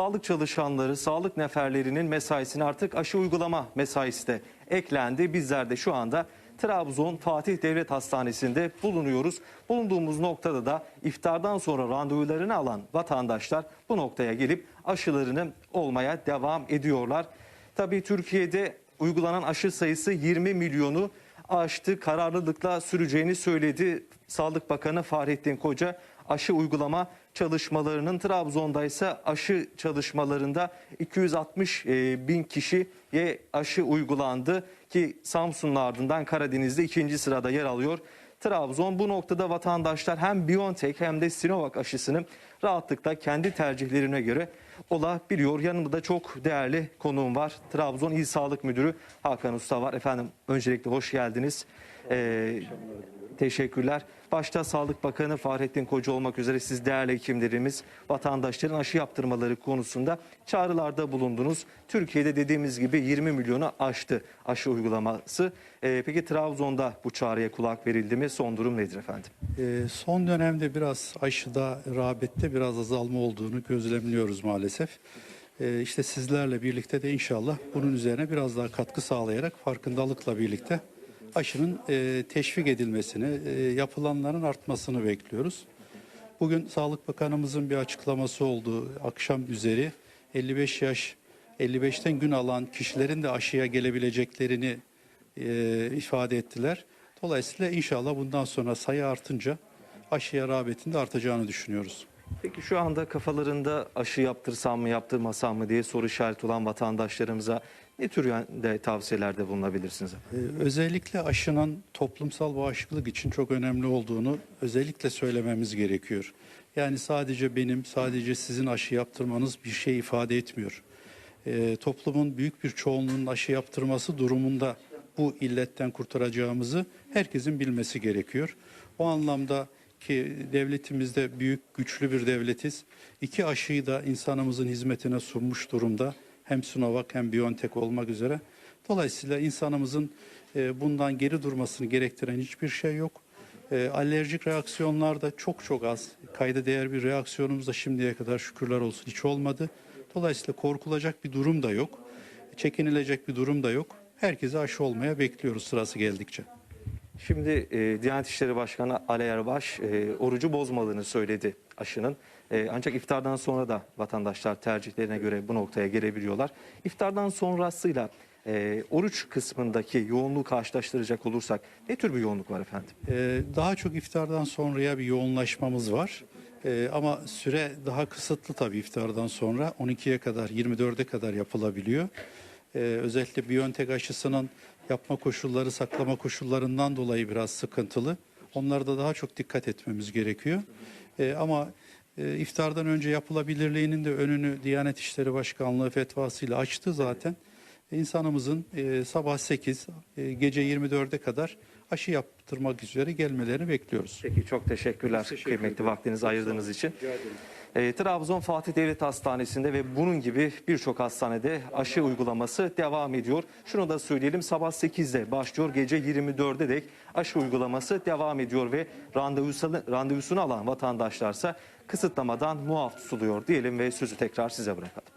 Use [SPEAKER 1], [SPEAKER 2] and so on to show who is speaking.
[SPEAKER 1] Sağlık çalışanları, sağlık neferlerinin mesaisine artık aşı uygulama mesaisi de eklendi. Bizler de şu anda Trabzon Fatih Devlet Hastanesi'nde bulunuyoruz. Bulunduğumuz noktada da iftardan sonra randevularını alan vatandaşlar bu noktaya gelip aşılarını olmaya devam ediyorlar. Tabii Türkiye'de uygulanan aşı sayısı 20 milyonu aştı. Kararlılıkla süreceğini söyledi Sağlık Bakanı Fahrettin Koca. Aşı uygulama çalışmalarının Trabzon'da ise aşı çalışmalarında 260 e, bin kişiye aşı uygulandı ki Samsun'un ardından Karadeniz'de ikinci sırada yer alıyor. Trabzon bu noktada vatandaşlar hem BioNTech hem de Sinovac aşısını rahatlıkla kendi tercihlerine göre olabiliyor. Yanımda çok değerli konuğum var. Trabzon İl Sağlık Müdürü Hakan Usta var. Efendim öncelikle hoş geldiniz. Ee, teşekkürler. Başta Sağlık Bakanı Fahrettin Koca olmak üzere siz değerli hekimlerimiz vatandaşların aşı yaptırmaları konusunda çağrılarda bulundunuz. Türkiye'de dediğimiz gibi 20 milyonu aştı aşı uygulaması. Ee, peki Trabzon'da bu çağrıya kulak verildi mi? Son durum nedir efendim?
[SPEAKER 2] Ee, Son dönemde biraz aşıda, rağbette biraz azalma olduğunu gözlemliyoruz maalesef. Ee, İşte sizlerle birlikte de inşallah bunun üzerine biraz daha katkı sağlayarak farkındalıkla birlikte aşının e, teşvik edilmesini, e, yapılanların artmasını bekliyoruz. Bugün Sağlık Bakanımızın bir açıklaması oldu. Akşam üzeri 55 yaş 55'ten gün alan kişilerin de aşıya gelebileceklerini e, ifade ettiler. Dolayısıyla inşallah bundan sonra sayı artınca aşıya rağbetin de artacağını düşünüyoruz.
[SPEAKER 1] Peki şu anda kafalarında aşı yaptırsam mı yaptırmasam mı diye soru işareti olan vatandaşlarımıza ne tür yönde tavsiyelerde bulunabilirsiniz?
[SPEAKER 2] Ee, Özellikle aşının toplumsal bağışıklık için çok önemli olduğunu özellikle söylememiz gerekiyor. Yani sadece benim, sadece sizin aşı yaptırmanız bir şey ifade etmiyor. Ee, toplumun büyük bir çoğunluğunun aşı yaptırması durumunda bu illetten kurtaracağımızı herkesin bilmesi gerekiyor. O anlamda ki devletimizde büyük, güçlü bir devletiz. İki aşıyı da insanımızın hizmetine sunmuş durumda. Hem Sinovac hem BioNTech olmak üzere. Dolayısıyla insanımızın e, bundan geri durmasını gerektiren hiçbir şey yok. E, alerjik reaksiyonlar da çok çok az. Kayda değer bir reaksiyonumuz da şimdiye kadar şükürler olsun hiç olmadı. Dolayısıyla korkulacak bir durum da yok. Çekinilecek bir durum da yok. Herkese aşı olmaya bekliyoruz sırası geldikçe.
[SPEAKER 1] Şimdi e, Diyanet İşleri Başkanı Ali Erbaş e, orucu bozmadığını söyledi aşının. E, ancak iftardan sonra da vatandaşlar tercihlerine göre bu noktaya gelebiliyorlar. İftardan sonrasıyla e, oruç kısmındaki yoğunluğu karşılaştıracak olursak ne tür bir yoğunluk var efendim?
[SPEAKER 2] Ee, Daha çok iftardan sonraya bir yoğunlaşmamız var. Ee, Ama süre daha kısıtlı tabii iftardan sonra 12'ye kadar 24'e kadar yapılabiliyor. Ee, Özellikle Biontech aşısının yapma koşulları saklama koşullarından dolayı biraz sıkıntılı. Onlarda daha çok dikkat etmemiz gerekiyor. Ee, Ama e, iftardan önce yapılabilirliğinin de önünü Diyanet İşleri Başkanlığı fetvasıyla açtı zaten. İnsanımızın e, sabah 8, e, gece 24'e kadar aşı yaptırmak üzere gelmelerini bekliyoruz.
[SPEAKER 1] Peki çok teşekkürler
[SPEAKER 2] teşekkür
[SPEAKER 1] kıymetli vaktinizi ayırdığınız için. E, Trabzon Fatih Devlet Hastanesi'nde ve bunun gibi birçok hastanede aşı uygulaması devam ediyor. Şunu da söyleyelim sabah 8'de başlıyor gece 24'e dek aşı uygulaması devam ediyor ve randevusunu, randevusunu alan vatandaşlarsa kısıtlamadan muaf tutuluyor diyelim ve sözü tekrar size bırakalım.